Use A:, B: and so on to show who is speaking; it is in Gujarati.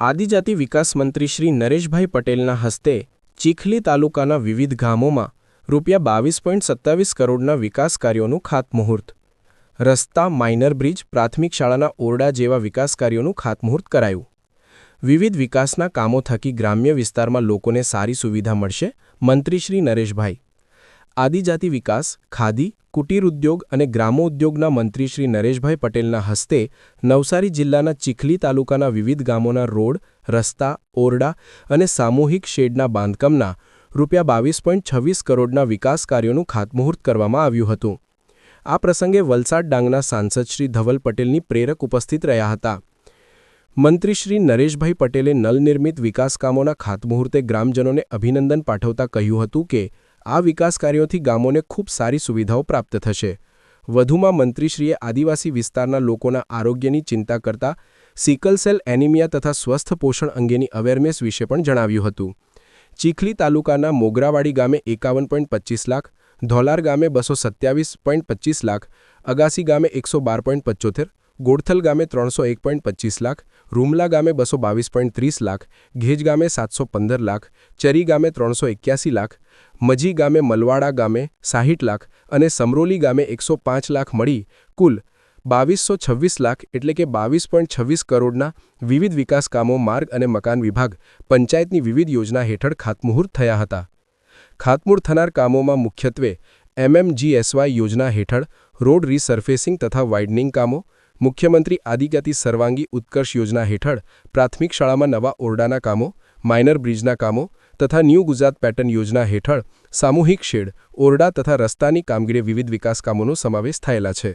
A: આદિજાતિ વિકાસ મંત્રી શ્રી નરેશભાઈ પટેલના હસ્તે ચીખલી તાલુકાના વિવિધ ગામોમાં રૂપિયા બાવીસ પોઈન્ટ સત્તાવીસ કરોડના વિકાસ કાર્યોનું ખાતમુહૂર્ત. રસ્તા, માઇનર બ્રિજ, પ્રાથમિક શાળાના ઓરડા જેવા વિકાસ કાર્યોનું ખાતમુહૂર્ત કરાયું. વિવિધ વિકાસના કામો થકી ગ્રામ્ય વિસ્તારમાં લોકોને સારી સુવિધા મળશે, મંત્રી શ્રી નરેશભાઈ. આદિજાતિ વિકાસ, ખાદી, કુટીર ઉદ્યોગ અને ગ્રામોદ્યોગના મંત્રી શ્રી નરેશભાઈ પટેલના હસ્તે નવસારી જિલ્લાના ચીખલી તાલુકાના વિવિધ ગામોના રોડ, રસ્તા, ઓરડા અને સામૂહિક શેડના બાંધકામના રૂપિયા બાવીસ પોઈન્ટ છવ્વીસ કરોડના વિકાસ કાર્યોનું ખાતમુહૂર્ત કરવામાં આવ્યું હતું. આ પ્રસંગે વલસાડ ડાંગના સાંસદ શ્રી ધવલ પટેલની પ્રેરક ઉપસ્થિત રહ્યા હતા. મંત્રી શ્રી નરેશભાઈ પટેલે નલનિર્મિત વિકાસ કામોના ખાતમુહૂર્તે ગ્રામજનોને અભિનંદન પાઠવતા કહ્યું હતું કે આ વિકાસ કાર્યોથી ગામોને ખૂબ સારી સુવિધાઓ પ્રાપ્ત થશે. વધુમાં મંત્રીશ્રીએ આદિવાસી વિસ્તારના લોકોના આરોગ્યની ચિંતા કરતા સિકલ સેલ એનિમિયા તથા સ્વસ્થ પોષણ અંગેની અવેરનેસ વિશે પણ જણાવ્યું હતું. ચીખલી તાલુકાના મોગરાવાડી ગામે એકાવન લાખ, ધોલાર ગામે બસો લાખ, અગાસી ગામે એકસો બાર ગોડથલ ગામે ત્રણસો એક પોઈન્ટ પચીસ લાખ, રૂમલા ગામે બસો બાવીસ પોઈન્ટ ત્રીસ લાખ, ઘેજ ગામે સાતસો પંદર લાખ, ચરી ગામે ત્રણસો એક્યાસી લાખ, મજી ગામે મલવાડા ગામે સાહીઠ લાખ અને સમરોલી ગામે એકસો પાંચ લાખ મળી કુલ બાવીસો છવ્વીસ લાખ એટલે કે બાવીસ પોઈન્ટ છવ્વીસ કરોડના વિવિધ વિકાસ કામો માર્ગ અને મકાન વિભાગ પંચાયતની વિવિધ યોજના હેઠળ ખાતમુહૂર્ત થયા હતા. ખાતમુહૂર્ત થનાર કામોમાં મુખ્યત્વે એમએમજીએસવાય યોજના હેઠળ રોડ રીસર્ફેસિંગ તથા વાઇડનિંગ કામો મુખ્યમંત્રી આદિજાતિ સર્વાંગી ઉત્કર્ષ યોજના હેઠળ પ્રાથમિક શાળામાં નવા ઓરડાના કામો, માઇનર બ્રિજના કામો તથા ન્યૂ ગુજરાત પેટર્ન યોજના હેઠળ સામૂહિક શેડ, ઓરડા તથા રસ્તાની કામગીરી વિવિધ વિકાસ કામોનો સમાવેશ થયેલા છે.